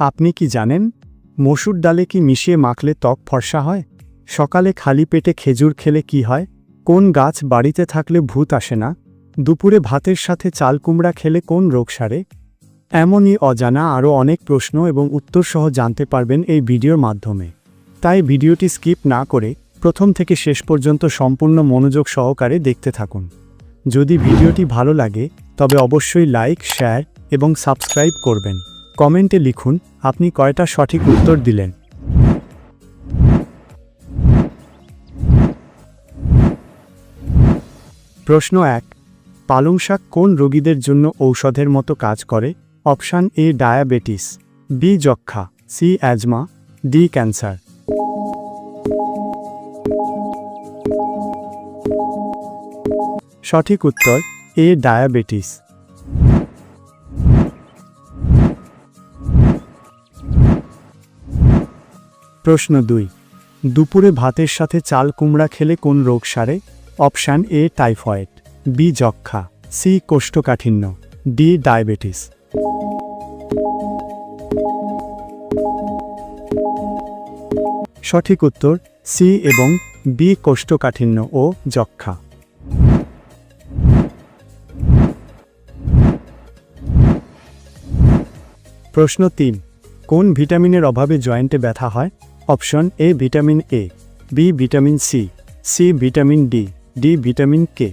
আপনি কি জানেন? মসুর ডালে কি মিশিয়ে মাখলে ত্বক ফর্সা হয়? সকালে খালি পেটে খেজুর খেলে কি হয়? কোন গাছ বাড়িতে থাকলে ভূত আসে না? দুপুরে ভাতের সাথে চাল কুমড়া খেলে কোন রোগ সারে? এমনই অজানা আরও অনেক প্রশ্ন এবং উত্তরসহ জানতে পারবেন এই ভিডিওর মাধ্যমে। তাই ভিডিওটি স্কিপ না করে প্রথম থেকে শেষ পর্যন্ত সম্পূর্ণ মনোযোগ সহকারে দেখতে থাকুন। যদি ভিডিওটি ভালো লাগে, তবে অবশ্যই লাইক, শেয়ার এবং সাবস্ক্রাইব করবেন। কমেন্টে লিখুন আপনি কয়টা সঠিক উত্তর দিলেন? প্রশ্ন এক, পালং শাক কোন রোগীদের জন্য ঔষধের মতো কাজ করে? অপশান এ, ডায়াবেটিস, বি যক্ষা সি, অ্যাজমা, ডি, ক্যান্সার। সঠিক উত্তর, এ, ডায়াবেটিস। প্রশ্ন দুই। দুপুরে ভাতের সাথে চাল কুমড়া খেলে কোন রোগ সারে? Option A, typhoid. বি যক্ষা সি, কোষ্ঠকাঠিন্য। D, diabetes. সঠিক উত্তর, সি এবং বি, কোষ্ঠকাঠিন্য ও যক্ষা প্রশ্ন তিন। কোন ভিটামিনের অভাবে জয়েন্টে ব্যথা হয়? Option A vitamin A, B vitamin C C vitamin D D vitamin K.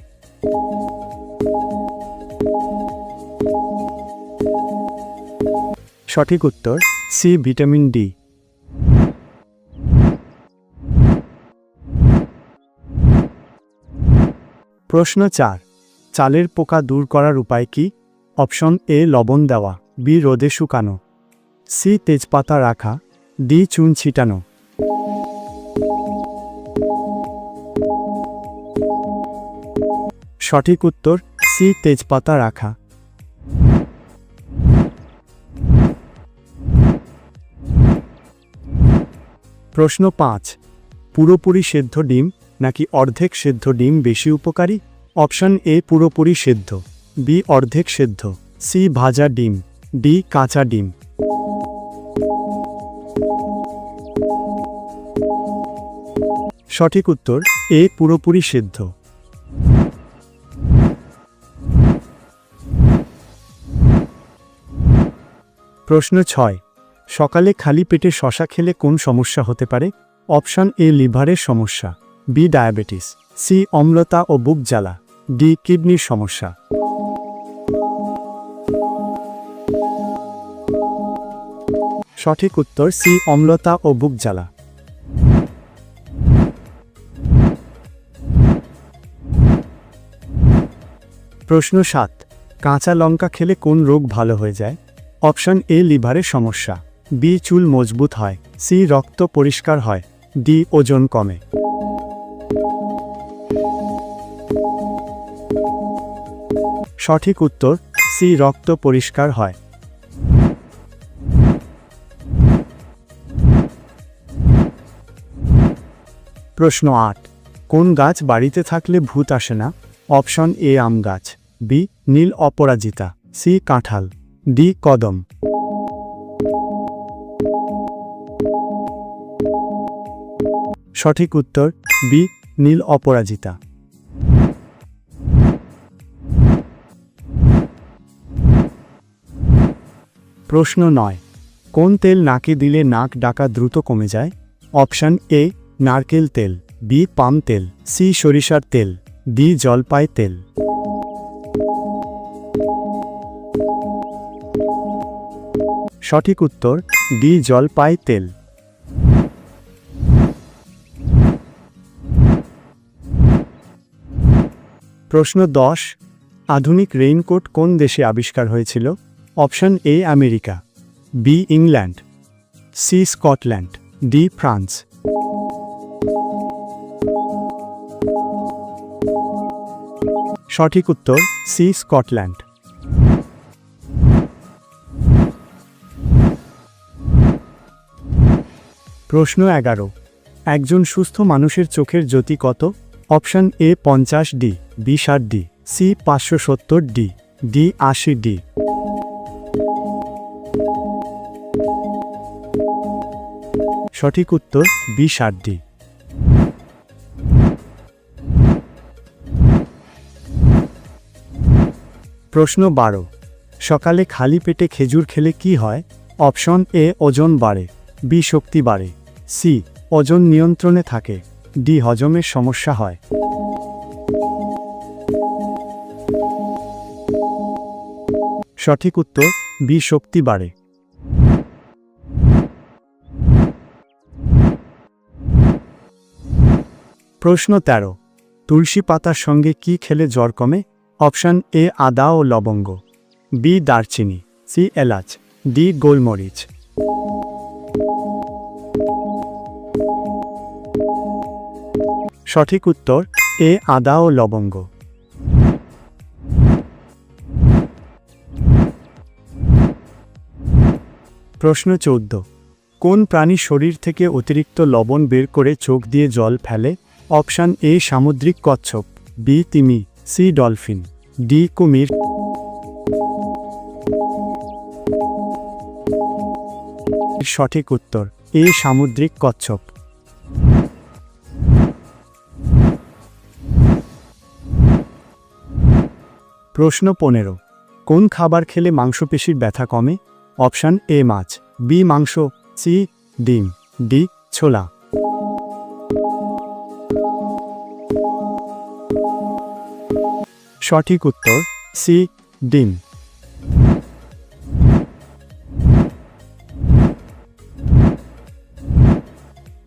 সঠিক উত্তর, সি ভিটামিন ডি। প্রশ্ন চার, চালের পোকা দূর করার উপায় কি? অপশন এ লবণ দেওয়া, বি রোদে শুকানো। সি তেজপাতা রাখা ডি চুন ছিটানো। সঠিক উত্তর, সি তেজপাতা রাখা। প্রশ্ন পাঁচ, পুরোপুরি সেদ্ধ ডিম নাকি অর্ধেক সেদ্ধ ডিম বেশি উপকারী? অপশন এ, পুরোপুরি সেদ্ধ। বি, অর্ধেক সেদ্ধ। সি, ভাজা ডিম। ডি, কাঁচা ডিম। সঠিক উত্তর, এ পুরোপুরি সেদ্ধ। প্রশ্ন ছয়, সকালে খালি পেটে শশা খেলে কোন সমস্যা হতে পারে? অপশন এ, লিভারের সমস্যা, বি, ডায়াবেটিস, সি, অম্লতা ও বুক জ্বালা, ডি, কিডনির সমস্যা। সঠিক উত্তর সি, অম্লতা ও বুক জ্বালা। প্রশ্ন সাত, কাঁচা লঙ্কা খেলে কোন রোগ ভালো হয়ে যায়? অপশন এ লিভারের সমস্যা। বি, চুল মজবুত হয়। সি, রক্ত পরিষ্কার হয়। ডি, ওজন কমে। সঠিক উত্তর সি, রক্ত পরিষ্কার হয়। প্রশ্ন আট। কোন গাছ বাড়িতে থাকলে ভূত আসে না? অপশন এ আম গাছ। বি, নীল অপরাজিতা। সি, কাঁঠাল। ডি, কদম। সঠিক উত্তর, বি, নীল অপরাজিতা। প্রশ্ন নয়। কোন তেল নাকে দিলে নাক ডাকা দ্রুত কমে যায়? অপশন এ নারকেল তেল, বি পাম তেল, সি সরিষার তেল, ডি জলপাই তেল। সঠিক উত্তর, ডি জলপাই তেল। প্রশ্ন দশ, আধুনিক রেইনকোট কোন দেশে আবিষ্কার হয়েছিল? Option A America, B England, C Scotland, D France. সঠিক উত্তর, সি, স্কটল্যান্ড। প্রশ্ন এগারো। একজন সুস্থ মানুষের চোখের জ্যোতি কত? অপশন এ, পঞ্চাশ ডি, বি, ষাট ডি, সি, পাঁচশো সত্তর ডি ডি, আশি ডি। সঠিক উত্তর, বি সার ডি। প্রশ্ন বারো। সকালে খালি পেটে খেজুর খেলে কি হয়? অপশন এ, ওজন বাড়ে। বি, শক্তি বাড়ে। সি, ওজন নিয়ন্ত্রণে থাকে। ডি, হজমের সমস্যা হয়। সঠিক উত্তর, বি, শক্তি বাড়ে। প্রশ্ন তেরো। তুলসী পাতার সঙ্গে কি খেলে জ্বর কমে? অপশন এ আদা ও লবঙ্গ, বি দারচিনি, সি এলাচ, ডি গোলমরিচ। সঠিক উত্তর, এ আদা ও লবঙ্গ। প্রশ্ন চৌদ্দ, কোন প্রাণী শরীর থেকে অতিরিক্ত লবণ বের করে চোখ দিয়ে জল ফেলে? অপশান এ সামুদ্রিক কচ্ছপ, বি তিমি। সি ডলফিন, ডি কুমির। সঠিক উত্তর, এ সামুদ্রিক কচ্ছপ। প্রশ্ন পনেরো, কোন খাবার খেলে মাংসপেশির ব্যথা কমে? অপশান এ মাছ, বি মাংস, সি ডিম, ডি ছোলা। সঠিক উত্তর সি, ডিম।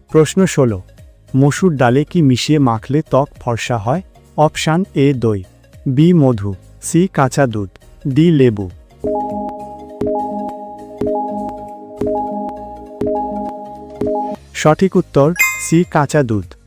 প্রশ্ন ষোলো, মসুর ডালে কি মিশিয়ে মাখলে ত্বক ফর্সা হয়? অপশান এ, দই। বি, মধু। সি, কাঁচা দুধ। ডি, লেবু। সঠিক উত্তর সি, কাঁচা দুধ।